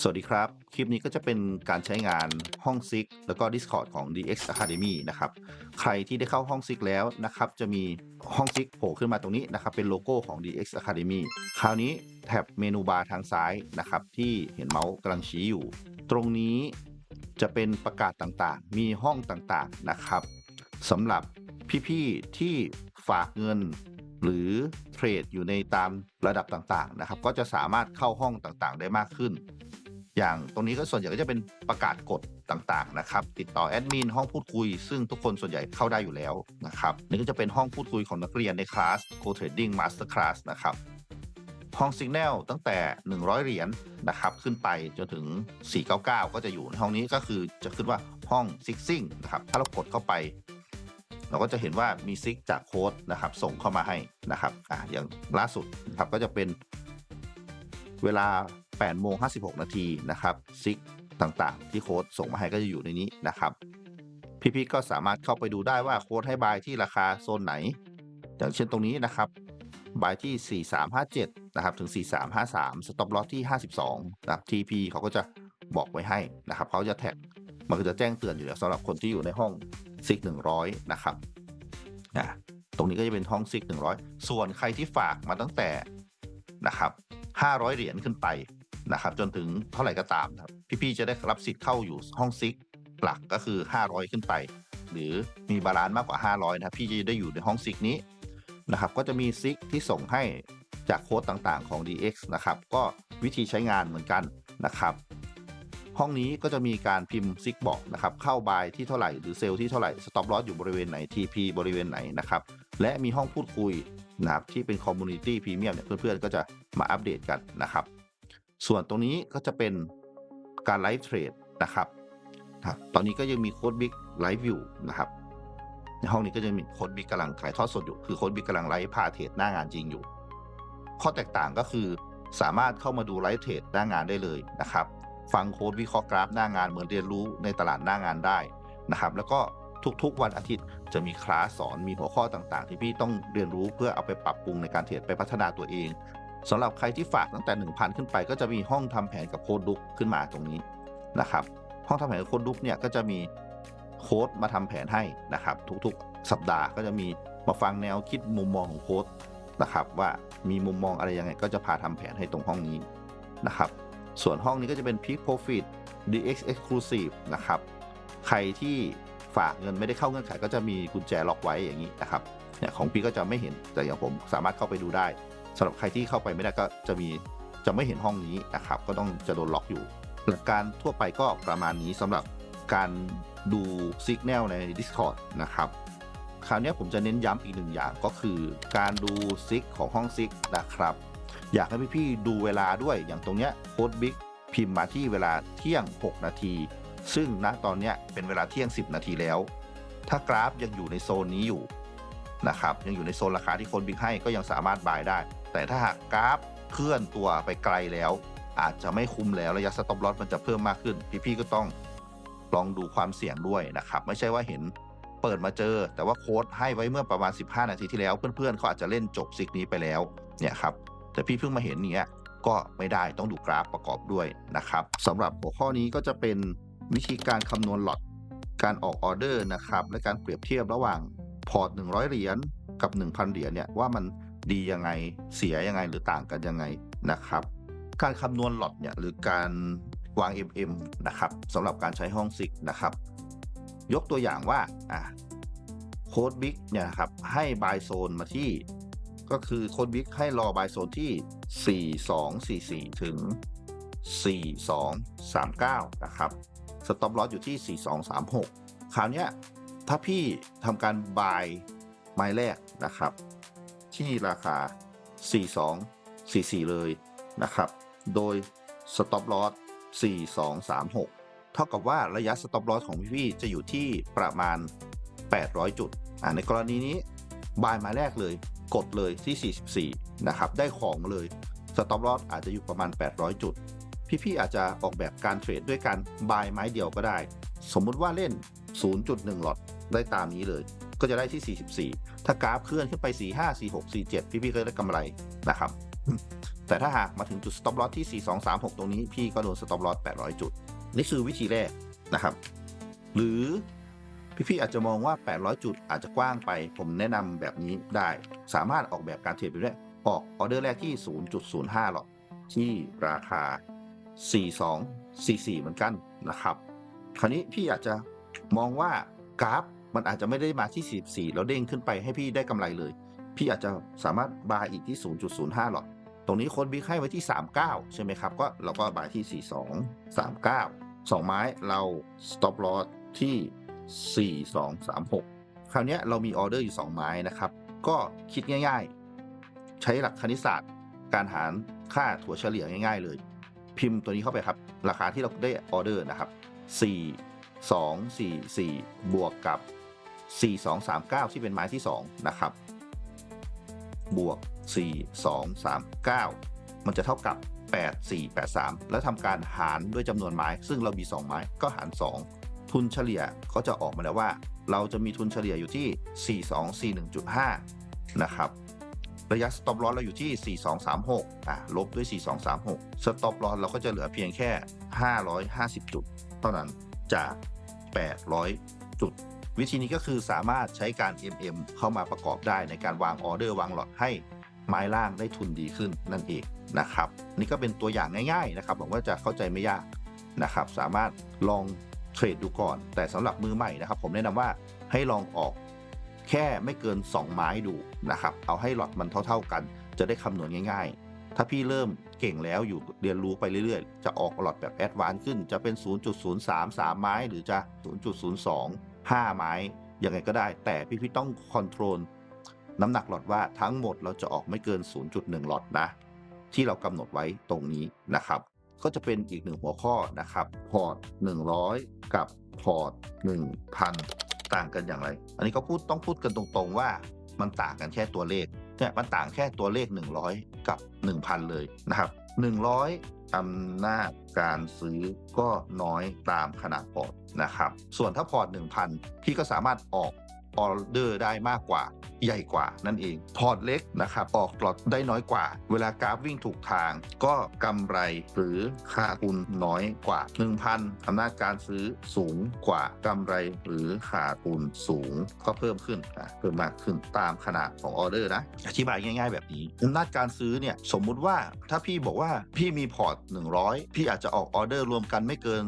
สวัสดีครับ คลิปนี้ก็จะเป็นการใช้งานห้องซิกแล้วก็ Discord ของ DX Academy นะครับ ใครที่ได้เข้าห้องซิกแล้วนะครับ จะมีห้องซิกโผล่ขึ้นมาตรงนี้นะครับ เป็นโลโก้ของ DX Academy คราวนี้แท็บเมนูบาร์ทางซ้ายนะครับ ที่เห็นเมาส์กำลังชี้อยู่ ตรงนี้จะเป็นประกาศต่างๆ มีห้องต่างๆนะครับสำหรับพี่ๆที่ฝากเงินหรือเทรดอยู่ในตามระดับต่างๆนะครับ ก็จะสามารถเข้าห้องต่างๆ ได้มากขึ้น อย่างตรงนี้ก็ส่วนใหญ่ก็จะเป็นประกาศกฎต่างๆนะครับติดต่อแอดมินห้องพูดคุย ซึ่งทุกคนส่วนใหญ่เข้าได้อยู่แล้วนะครับนี่ก็จะเป็นห้องพูดคุยของนักเรียนในคลาส Go Trading Master Class นะครับห้อง Signal ตั้งแต่ 100 เหรียญนะครับขึ้นไปจนถึง 499 ก็จะอยู่ในห้องนี้ก็คือจะขึ้นว่าห้อง Sixing นะครับถ้าเรากดเข้าไป เราก็จะเห็นว่ามีซิกจากโค้ดนะครับส่งเข้ามาให้นะครับอ่าอย่างล่าสุดนะครับก็จะเป็นเวลา 8โมง56 นาทีนะครับซิกต่างๆ ที่โค้ดส่งมาให้ก็จะอยู่ในนี้นะครับ พี่ๆก็สามารถเข้าไปดูได้ว่าโค้ดให้บายที่ราคาโซนไหน อย่างเช่นตรงนี้นะครับบายที่ 4357 นะครับ ถึง 4353 สต็อปลอสที่ 52 นะครับ TP เขาก็จะบอกไว้ให้นะครับ เขาจะแท็ก มันก็จะแจ้งเตือนอยู่แล้วสำหรับคนที่อยู่ในห้องซิก100 นะครับนะตรงนี้ก็จะเป็นห้องซิก100 ส่วนใครที่ฝากมาตั้งแต่นะครับ 500 เหรียญขึ้นไป นะครับจนถึงเท่าไหร่ก็ตามครับพี่ๆจะได้รับสิทธิ์เข้าอยู่ห้องซิกหลักก็คือ 500 ขึ้นไป หรือมีบาลานซ์มากกว่า 500นะพี่จะได้อยู่ในห้องซิกนี้นะครับก็จะมีซิกที่ส่งให้จากโค้ดต่างๆของ DX นะครับก็วิธีใช้งานเหมือนกันนะครับห้องนี้ก็จะมีการพิมพ์ซิกบอกนะครับเข้าบายที่เท่าไหร่หรือเซลล์ที่เท่าไหร่สต็อปลอสอยู่บริเวณไหน TP บริเวณไหนนะครับและมีห้องพูดคุยนะครับที่เป็นคอมมูนิตี้พรีเมียมเนี่ยเพื่อนๆก็จะมาอัปเดตกันนะครับ ส่วนตรงนี้ก็จะเป็นการไลฟ์เทรดนะครับครับตอนนี้ก็ยังมีโค้ดบิ๊กไลฟ์อยู่นะครับ ในห้องนี้ก็จะมีโค้ดบิ๊กกำลังถ่ายทอดสดอยู่ คือโค้ดบิ๊กกำลังไลฟ์พาเทรดหน้างานจริงอยู่ ข้อแตกต่างก็คือสามารถเข้ามาดูไลฟ์เทรดหน้างานได้เลยนะครับ ฟังโค้ดวิเคราะห์กราฟหน้างานเหมือนเรียนรู้ในตลาดหน้างานได้นะครับ แล้วก็ทุกๆวันอาทิตย์จะมีคลาสสอนมีหัวข้อต่างๆ ที่พี่ต้องเรียนรู้เพื่อเอาไปปรับปรุงในการเทรดไปพัฒนาตัวเอง สำหรับใครที่ฝากตั้งแต่ 1,000 ขึ้นไป ก็จะมีห้องทำแผนกับโค้ดดุกขึ้นมาตรงนี้นะครับ ห้องทำแผนกับโค้ดดุกเนี่ยก็จะมีโค้ดมาทำแผนให้นะครับ ทุกๆ สัปดาห์ก็จะมีมาฟังแนวคิดมุมมองของโค้ดนะครับว่ามีมุมมองอะไรยังไงก็จะพาทำแผนให้ตรงห้องนี้นะครับ ส่วนห้องนี้ก็จะเป็น Peak Profit DX Exclusive นะครับ ใครที่ฝากเงินไม่ได้เข้าเงื่อนไขก็จะมีกุญแจล็อกไว้อย่างนี้นะครับเนี่ยของพี่ก็จะไม่เห็นแต่อย่างผมสามารถเข้าไปดูได้ สำหรับใครที่เข้าไปไม่ได้ก็จะมีจะไม่เห็นห้องนี้นะครับ ก็ต้องจะโดนล็อกอยู่ หลักการทั่วไปก็ประมาณนี้สำหรับการดู Signal ใน Discord นะครับ คราวนี้ผมจะเน้นย้ำอีกหนึ่งอย่างก็คือ การดูซิกของห้องซิกนะครับ อยากให้พี่ๆดูเวลาด้วยอย่างตรงเนี้ยโค้ดบิ๊กพิมพ์มาที่เวลาเที่ยง 6 นาที ซึ่งณตอนเนี้ยเป็นเวลาเที่ยง 10 นาทีแล้ว ถ้ากราฟยังอยู่ในโซนนี้อยู่ นะครับยังอยู่ในโซนราคาที่ค้ดบิ๊กให้ก็ยังสามารถบายได้ แต่ถ้าหากกราฟเคลื่อนตัวไปไกลแล้ว อาจจะไม่คุ้มแล้วระยะสต็อปลอสมันจะเพิ่มมากขึ้น พี่ๆก็ต้องลองดูความเสี่ยงด้วยนะครับ ไม่ใช่ว่าเห็นเปิดมาเจอ แต่ว่าโค้ดให้ไว้เมื่อประมาณ 15 นาทีที่แล้วเพื่อนๆเขาอาจจะเล่นจบซิกนี้ไปแล้วเนี่ยครับแต่พี่เพิ่งมาเห็นเนี้ยก็ไม่ได้ต้องดูกราฟประกอบด้วยนะครับสำหรับหัวข้อนี้ก็จะเป็นวิธีการคำนวณหลอตการออกออเดอร์นะครับและการเปรียบเทียบระหว่าง พอร์ต100 เหรียญกับ 1,000 เหรียญเนี่ยว่ามันดียังไงเสียยังไงหรือต่างกันยังไงนะครับ การคำนวณหลอตเนี่ยหรือการวาง MM นะครับสำหรับการใช้ห้องซิกนะครับ ยกตัวอย่างว่าอะโค้ดบิ๊กเนี่ยครับให้บายโซนมาที่ก็คือโค้ดบิ๊กให้รอบายโซนที่ 4244 ถึง 4239 นะครับ สต็อปลอสอยู่ที่ 4236 คราวเนี้ย ถ้าพี่ทำการบายไม้แรกนะครับ ที่ราคา 4244 เลยนะครับ โดย stop loss 4236 เท่ากับว่าระยะ stop loss ของพี่ๆจะอยู่ที่ประมาณ 800 จุดอ่าในกรณีนี้บายไม้แรกเลยกดเลยที่ 44 นะครับ ได้ของมาเลย stop loss อาจจะอยู่ประมาณ 800 จุด พี่ๆอาจจะออกแบบการเทรดด้วยการบายไม้เดียวก็ได้ สมมุติว่าเล่น 0.1 หลอต ได้ตามนี้เลย ก็จะได้ที่ 44 ถ้ากราฟเคลื่อนขึ้นไป 45 46 47 พี่ๆก็ได้กำไรนะครับ แต่ถ้าหากมาถึงจุด stop loss ที่ 4236 ตรงนี้พี่ก็โดน stop loss 800 จุด นี่คือวิธีแรกนะครับ หรือพี่ๆอาจจะมองว่า 800 จุดอาจจะกว้างไป ผมแนะนำแบบนี้ได้ สามารถออกแบบการเทรดไปได้ออกออเดอร์แรกที่ 0.05หรอกที่ราคา 4244 เหมือนกันนะครับ คราวนี้พี่อาจจะมองว่ากราฟ มันอาจจะไม่ได้มาที่ 44 แล้วเด้งขึ้นไปให้พี่ได้กำไรเลย พี่อาจจะสามารถบายอีกที่ 0.05 หรอก ตรงนี้คนบิ๊กให้ไว้ที่ 39 ใช่ไหมครับ ก็เราก็บายที่ 42 39 2 ไม้เรา stop loss ที่ 4236 คราวนี้เรามีออเดอร์อยู่ 2 ไม้นะครับ ก็คิดง่ายๆ ใช้หลักคณิตศาสตร์ การหารค่าถั่วเฉลี่ยง่ายๆเลย พิมพ์ตัวนี้เข้าไปครับ ราคาที่เราได้ออเดอร์นะครับ 4 2 4 4 บวกกับ 4 2 3 9 ที่เป็นไม้ที่ 2 นะครับ บวก 4 2 3 9 มันจะเท่ากับ 8 4 8 3 แล้วทำการหารด้วยจำนวนไม้ ซึ่งเรามี 2 ไม้ก็หาร 2 ทุนเฉลี่ยก็จะออกมาแล้วว่า เราจะมีทุนเฉลี่ยอยู่ที่ 4 2 4 1.5 นะครับระยะ stop loss เราอยู่ที่ 4236 อะ ลบด้วย 4236 stop loss เราก็จะเหลือเพียงแค่ 550 จุด เท่านั้นจาก 800 จุด วิธีนี้ก็คือสามารถใช้การ MM เข้ามาประกอบได้ในการวางออเดอร์วางหลอดให้ไม้ล่างได้ทุนดีขึ้นนั่นเองนะครับ นี่ก็เป็นตัวอย่างง่ายๆนะครับหวังว่าจะเข้าใจไม่ยากนะครับ สามารถลองเทรดดูก่อน แต่สำหรับมือใหม่นะครับ ผมแนะนำว่าให้ลองออกแค่ไม่เกิน 2 ไม้ดูนะครับ เอาให้หลอดมันเท่า ๆกัน จะได้คำนวณง่าย ๆ ถ้าพี่เริ่มเก่งแล้วอยู่เรียนรู้ไปเรื่อยๆ จะออกหลอดแบบแอดวานซ์ขึ้น จะเป็น 0.03 3 ไม้หรือจะ 0.02 5 ไม้ยังไงก็ได้ แต่พี่พี่ต้องคอนโทรลน้ำหนักหลอดว่าทั้งหมดเราจะออกไม่เกิน 0.1 หลอดนะ ที่เรากำหนดไว้ตรงนี้นะครับ ก็จะเป็นอีกหนึ่งหัวข้อนะครับพอร์ต100 กับพอร์ต1,000 ต่างกันอย่างไร อันนี้ก็พูดต้องพูดกันตรงๆว่ามันต่างกันแค่ตัวเลขเนี่ยมันต่างแค่ตัวเลข 100 กับ 1,000 เลยนะครับ100 อำนาจการซื้อก็น้อยตามขนาดพอร์ตนะครับ ส่วนถ้าพอร์ต1,000 พี่ก็สามารถออก ออเดอร์ได้มากกว่า ใหญ่กว่านั่นเอง พอร์ตเล็กนะครับออกหลอดได้น้อยกว่า เวลากราฟวิ่งถูกทาง ก็กำไรหรือขาดทุนน้อยกว่า 1,000อำนาจการซื้อสูงกว่ากำไรหรือขาดทุนสูงก็เพิ่มขึ้นอะเพิ่มมากขึ้นตามขนาดของออเดอร์นะอธิบายง่าย ๆ แบบนี้อำนาจการซื้อเนี่ยสมมุติว่าถ้าพี่บอกว่าพี่มีพอร์ต 100 พี่อาจจะออกออเดอร์รวมกันไม่เกิน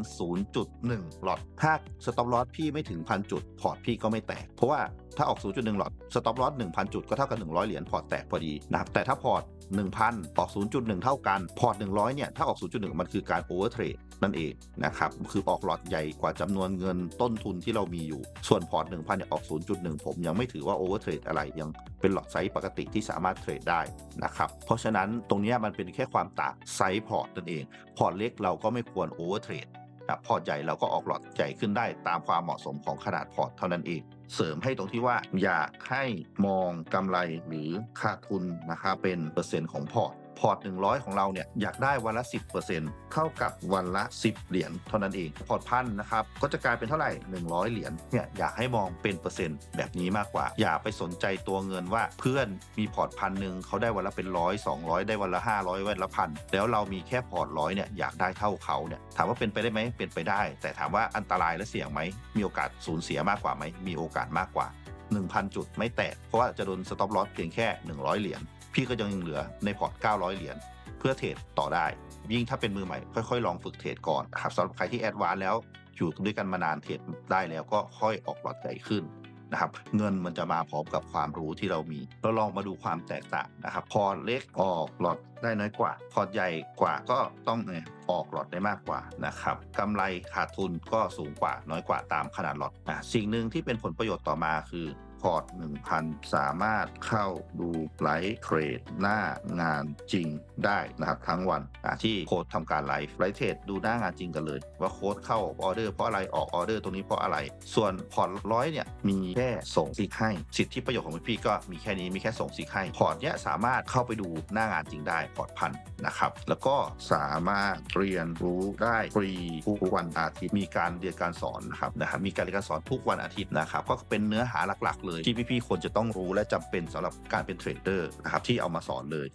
0.1หลอดถ้าสต็อปลอสพี่ไม่ถึงพันจุดพอร์ตพี่ก็ไม่แตกเพราะว่าถ้าออก 0.1 หลอดสต็อปลอส1,000 จุดก็เท่ากับ 100 เหรียญพอร์ตแตกพอดีนะครับแต่ถ้าพอร์ต 1,000 ออก 0.1 เท่ากัน พอร์ต 100 เนี่ย ถ้าออก 0.1 มันคือการโอเวอร์เทรดนั่นเองนะครับ คือออกหลอดใหญ่กว่าจำนวนเงินต้นทุนที่เรามีอยู่ ส่วนพอร์ต 1,000 เนี่ย ออก 0.1 ผมยังไม่ถือว่าโอเวอร์เทรดอะไรยังเป็นหลอดไซส์ปกติที่สามารถเทรดได้นะครับเพราะฉะนั้นตรงนี้มันเป็นแค่ความต่างไซส์พอร์ตนั่นเอง พอร์ตเล็กเราก็ไม่ควรโอเวอร์เทรด นะพอร์ตใหญ่เราก็ออกหลอดใหญ่ขึ้นได้ตามความเหมาะสมของขนาดพอร์ตเท่านั้นเอง เสริมให้ตรงที่ว่า อยากให้มองกำไรหรือขาดทุนนะครับเป็นเปอร์เซ็นต์ของพอร์ต พอร์ต 100 ของเราเนี่ยอยากได้วันละ 10%เท่ากับวันละ 10 เหรียญเท่านั้นเอง พอร์ตพันนะครับก็จะกลายเป็นเท่าไหร่ 100 เหรียญเนี่ยอยากให้มองเป็นเปอร์เซ็นต์แบบนี้มากกว่า อย่าไปสนใจตัวเงินว่าเพื่อนมีพอร์ตพันหนึ่งเขาได้วันละเป็นร้อยสองร้อยได้วันละ 500 วันละพันแล้วเรามีแค่พอร์ตร้อยเนี่ยอยากได้เท่าเขาเนี่ยถามว่าเป็นไปได้ไหมเป็นไปได้ แต่ถามว่าอันตรายและเสี่ยงไหมมีโอกาสสูญเสียมากกว่าไหมมีโอกาสมากกว่า 1,000 จุดไม่แตกเพราะว่าจะโดนสต็อปลอสเพียงแค่ 100 เหรียญ พี่ก็ยังเหลือในพอร์ต 900 เหรียญเพื่อเทรดต่อได้ ยิ่งถ้าเป็นมือใหม่ค่อยๆ ลองฝึกเทรดก่อนครับสำหรับใครที่แอดวานแล้วอยู่ด้วยกันมานานเทรดได้แล้วก็ค่อยออกหลอดใหญ่ขึ้นนะครับเงินมันจะมาพร้อมกับความรู้ที่เรามีเราลองมาดูความแตกต่างนะครับ พอเล็กออกหลอดได้น้อยกว่า พอใหญ่กว่าก็ต้องเนี่ยออกหลอดได้มากกว่านะครับกำไรขาดทุนก็สูงกว่าน้อยกว่าตามขนาดหลอดอะสิ่งหนึ่งที่เป็นผลประโยชน์ต่อมาคือ พอร์ต 1,000 สามารถเข้าดูไลฟ์เทรดหน้างานจริงได้นะครับทั้งวันที่โค้ดทำการไลฟ์ไลฟ์เทรดดูหน้างานจริงกันเลย ว่าโค้ดเข้าออเดอร์เพราะอะไรออกออเดอร์ตรงนี้เพราะอะไร ส่วนพอร์ตร้อยเนี่ยมีแค่ส่งซิกให้สิทธิประโยชน์ของพี่ก็มีแค่นี้มีแค่ส่งซิกให้พอร์ตเนี้ยสามารถเข้าไปดูหน้างานจริงได้พอร์ตพันนะครับแล้วก็สามารถเรียนรู้ได้ฟรีทุกวันอาทิตย์มีการเรียนการสอนนะครับนะครับมีการเรียนการสอนทุกวันอาทิตย์นะครับก็เป็นเนื้อหาหลักๆเลย ที่พี่ๆควรจะต้องรู้และจำเป็นสำหรับการเป็นเทรดเดอร์นะครับที่เอามาสอนเลย